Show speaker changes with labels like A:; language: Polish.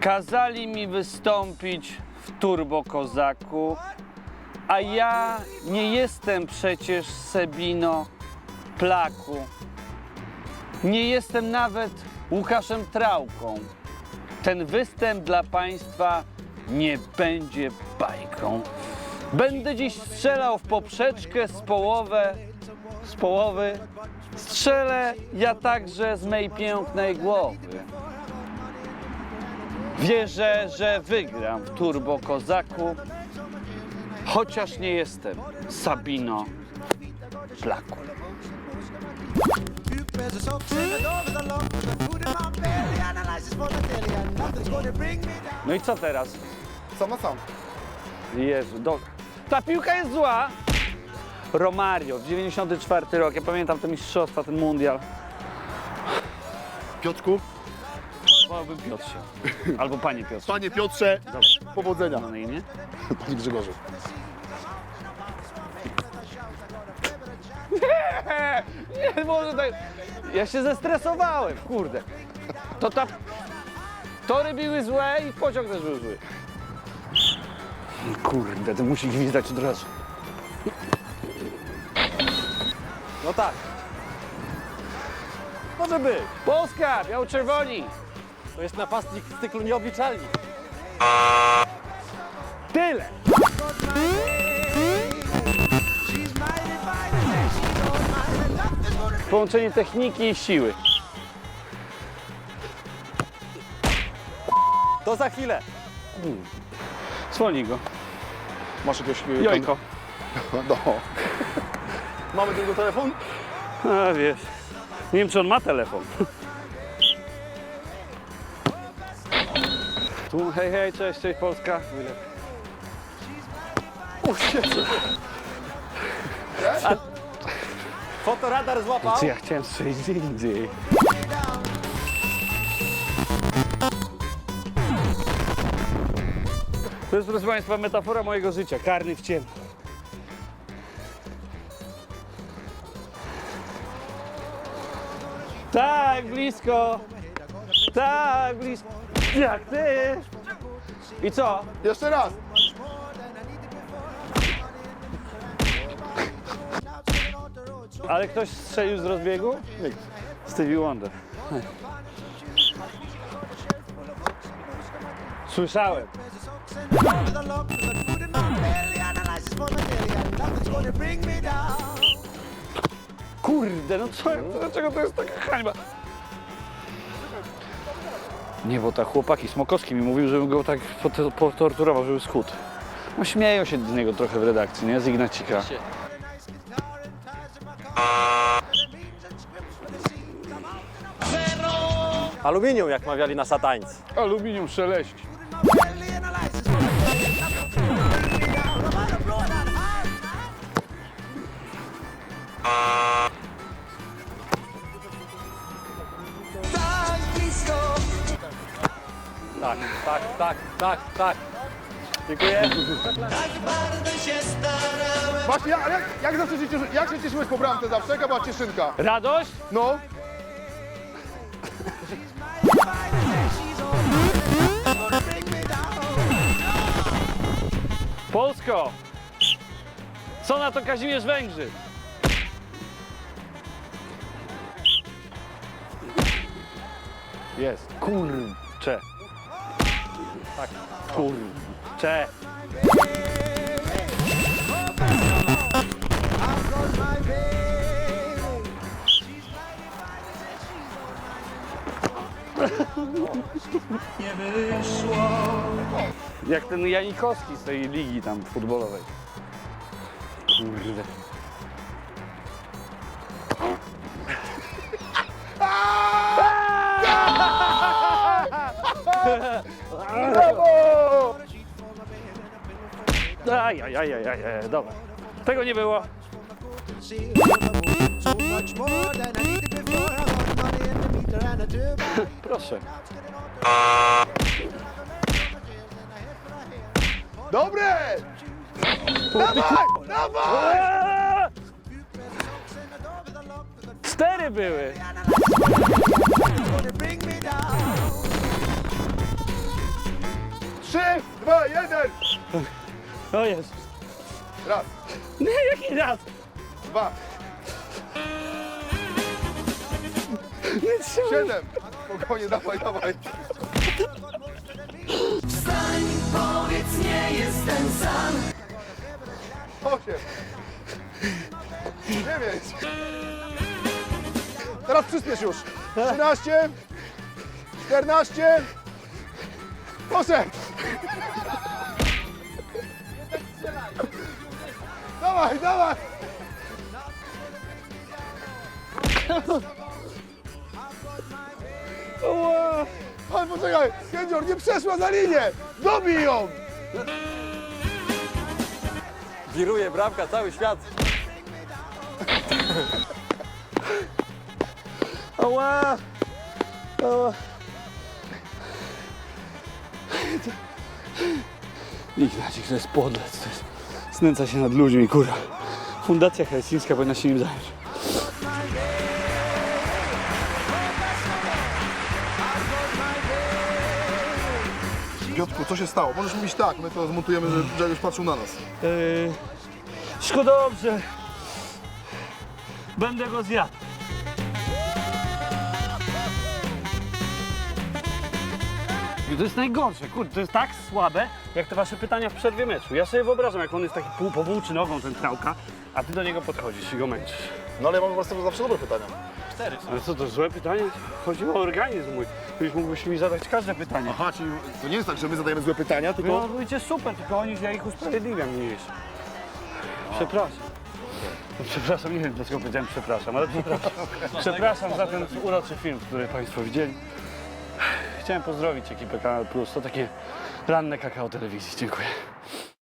A: Kazali mi wystąpić w Turbo Kozaku, a ja nie jestem przecież Sebino Plaku. Nie jestem nawet Łukaszem Trałką. Ten występ dla Państwa nie będzie bajką. Będę dziś strzelał w poprzeczkę z połowę, z połowy. Strzelę ja także z mej pięknej głowy. Wierzę, że wygram w Turbo Kozaku, chociaż nie jestem Sabino Plaku. No i co teraz?
B: Sama sam.
A: Jezu, do... Ta piłka jest zła! Romario, 94 rok, ja pamiętam te mistrzostwa, ten mundial.
B: Piotrku,
A: Wolałbym Piotrze. Albo Panie Piotrze.
B: panie Piotrze, powodzenia.
A: Ma na imię?
B: Panie Grzegorzu.
A: Nie, może tak. Ja się zestresowałem, kurde. To ta... Tory były złe i pociąg też był zły. Kurde, to musi gwizdać od razu.
C: No tak. Może być.
A: Polska, biało-czerwoni.
C: To jest napastnik w cyklu nieobliczalni.
A: Tyle. Połączenie techniki i siły.
C: To za chwilę.
A: Dzwoni go.
B: Masz jakiegoś... e,
A: Jojko.
B: Tam... No. Mamy niego telefon?
A: A wiesz. Nie wiem, czy on ma telefon. Tu, hej, hej, cześć, cześć Polska.
C: Fotoradar złapał.
A: Czy ja chciałem strzelić gdzie indziej? To jest, proszę Państwa, metafora mojego życia. Karny w ciemno. Tak, blisko. Tak, blisko. Jak ty? I co?
B: Jeszcze raz.
A: Ale ktoś strzelił z rozbiegu?
B: Nikt.
A: Stevie Wonder. Słyszałem. Kurde, no co, dlaczego to jest taka hańba? Nie, bo tak chłopaki Smokowski mi mówił, żebym go tak pot- potorturował, żeby schudł. No śmieją się z niego trochę w redakcji, nie? Z Ignacika.
C: Aluminium, jak mawiali na satańcy.
A: Aluminium szeleści.
D: Tak,
C: tak, tak, tak, tak. Dziękuję.
B: Właśnie, ja, jak, jak zawsze się cieszy, jak się cieszyłeś po bramce zawsze? Jaka była cieszynka?
A: Radość?
B: No.
A: Polsko! Co na to Kazimierz Węgrzy? Jest. Kurcze. Tak. Kurcze. Jak ten Janikowski z tej ligi tam futbolowej. Kurde.
D: In the meter and a turbo.
A: Proszę.
B: Dobre! Dawaj! Dawaj!
A: Eee! Cztery były.
B: Jeden!
A: O Jezus.
B: Raz,
A: Nie, jaki raz?
B: dwa,
A: Nie trzymaj.
B: siedem. Spokojnie, dawaj, dawaj.
D: Wstań, powiedz nie jestem sam
B: Osiem. Dziewięć. Teraz przyspiesz już. Trzynaście. Czternaście. Poszedł. Dawaj, dawaj.
A: Ła.
B: Ale poczekaj, Kędzior nie przeszła za linię. Dobij ją.
C: Wiruje bramka, cały świat.
A: Ała. Ała. Ignacik to jest podlec, to jest... Znęca się nad ludźmi, kurwa. Fundacja Helsińska powinna się nim zająć.
B: Piotrku, co się stało? Możesz mówić tak, my to zmontujemy, że Grzegorz patrzył na nas.
A: Yy, szkoda dobrze. Będę go zjadł. To jest najgorsze, kurde, to jest tak słabe, jak te wasze pytania w przerwie meczu. Ja sobie wyobrażam, jak on jest taki pół powłóczy nogą, ten trałka, a ty do niego podchodzisz i go męczysz.
B: No ale ja mam po prostu zawsze dobre pytania.
A: Ale co, to złe pytanie? Chodzi o organizm mój. Już mógłbyś mi zadać każde pytanie.
B: Aha, czyli to nie jest tak, że my zadajemy złe pytania,
A: No,
B: tylko...
A: mówicie super, tylko oni, ja ich usprawiedliwiam więcej. Przepraszam. No, Przepraszam, nie wiem dlaczego powiedziałem przepraszam, ale przepraszam. Przepraszam za ten uroczy film, który Państwo widzieli. Chciałem pozdrowić ekipę Kanal Plus. To takie ranne kakao telewizji. Dziękuję.